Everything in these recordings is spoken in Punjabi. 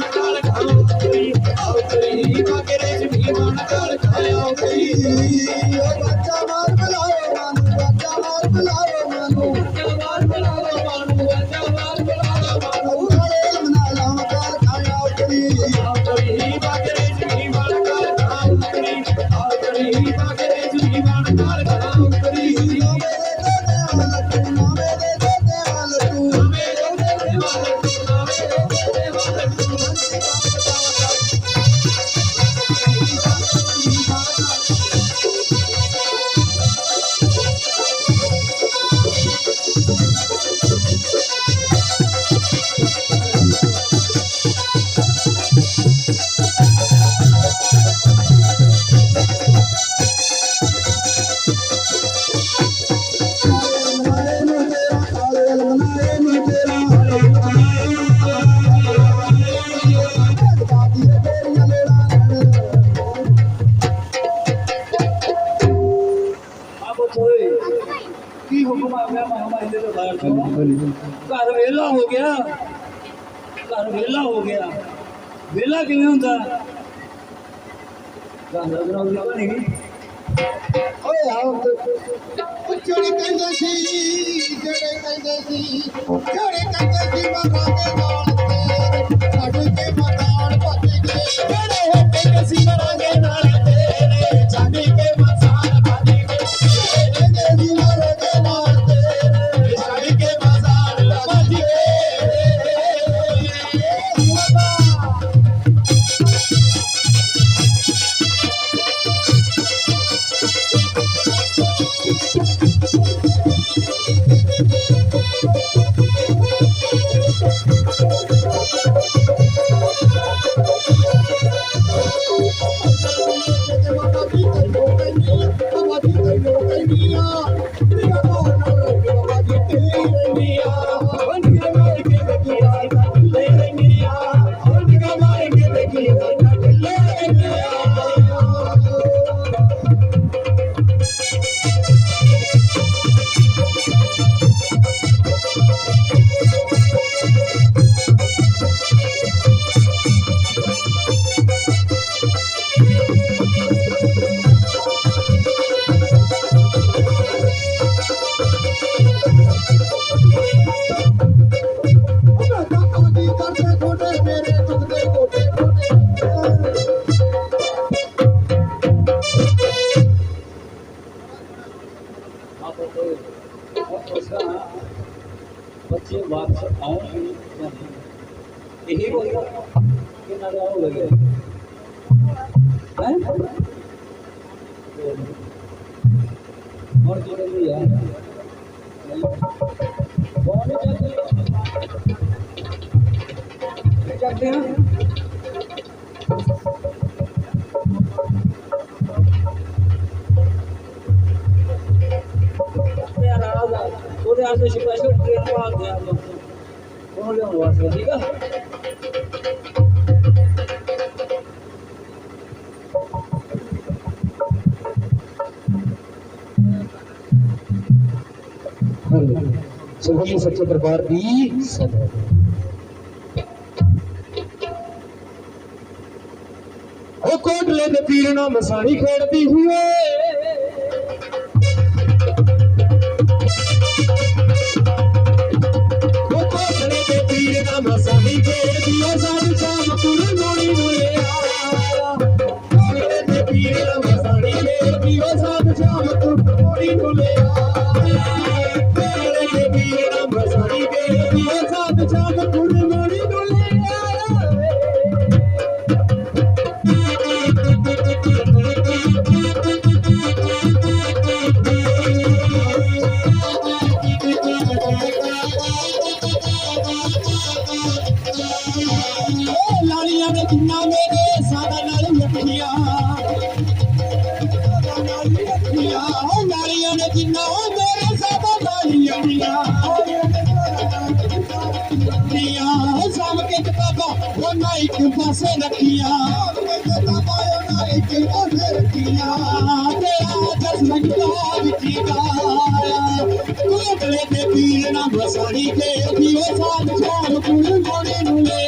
Thank you. ਕੋਈ ਕੀ ਹੁਕਮ ਆ ਗਿਆ ਮਹਾਮਾ ਇਹਦੇ ਤੋਂ ਘਰ ਵੇਲਾ ਹੋ ਗਿਆ। ਘਰ ਵੇਲਾ ਹੋ ਗਿਆ। ਵੇਲਾ ਕਿਵੇਂ ਹੁੰਦਾ? ਗਾਂਧਾ ਗਰਾਉ ਦੀ ਬਣੀ ਓਏ ਆਓ। ਜਿਹੜੇ ਕਹਿੰਦੇ ਸੀ, ਜਿਹੜੇ ਕਹਿੰਦੇ ਸੀ ਜਿਹੜੇ ਕਹਿੰਦੇ ਸੀ ਮਰਾਂਗੇ ਨਾਲ बच्चे वापस आए यही बोल कितना टाइम लगेगा और जोड़े भी यार बहुत जल्दी हैं ਉਹਦੇ ਆਸੇ ਸਪੈਸ਼ਲ ਟ੍ਰੇਨ ਪਾ ਦਿਆ ਉਹ ਲਿਆਉਣ ਵਾਸਤੇ ਠੀਕ ਆ ਸੁਭੀ ਸੱਚੇ ਦਰਬਾਰ ਦੀ ਸਦਾ ਉਹ ਕੋਟਲੇ ਦੇ ਪੀਰ ਓ ਲਾਲੀਆਂ ਦੇ ਜਿੰਨਾ ਮੇਰੇ ਸਾਡਾ ਨਾਲ ਲੱਖੀਆਂ ਓ ਲਾਲੀਆਂ ਦੇ ਜਿੰਨਾ ਮੇਰੇ ਸਾਦਾ ਨਾਲ ਲੱਖੀਆਂ ਨੀਆਂ ਸਾਮ ਕੇ ਕਿਤਾਬਾਂ ਉਹਨਾਂ ਇੱਕ ਪਾਸੇ ਰੱਖੀਆਂ। ਕਿਤਾਬਾਂ ਉਹਨਾਂ ਇੱਕ ਪਾਸੇ ਰੱਖੀਆਂ। ਤੇਰਾ ਦਸ ਮੰਗਦਾ ਵਿਚੀਗਾ ਕੋਟਲੇ ਤੇ ਪੀਰ ਨਾ ਬਸਾੜੀ ਕੇ ਦੀਓ ਸਾਧ ਸ਼ਾਮ ਕੁਲ ਮੋੜੀ ਨੂੰ ਲੈ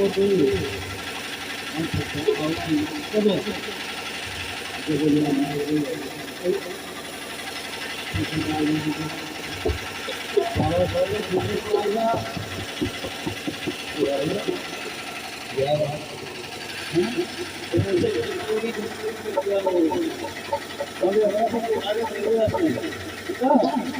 꽃을 꽃에 Yeah.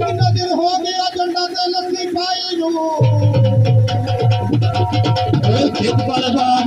ਕਿੰਨਾ ਦਿਨ ਹੋ ਗਿਆ ਜੰਡਾ ਤੇ ਲੱਸੀ ਪਾਈ ਨੂੰ ਇੱਕ ਪਲ ਬਾਬਿਆ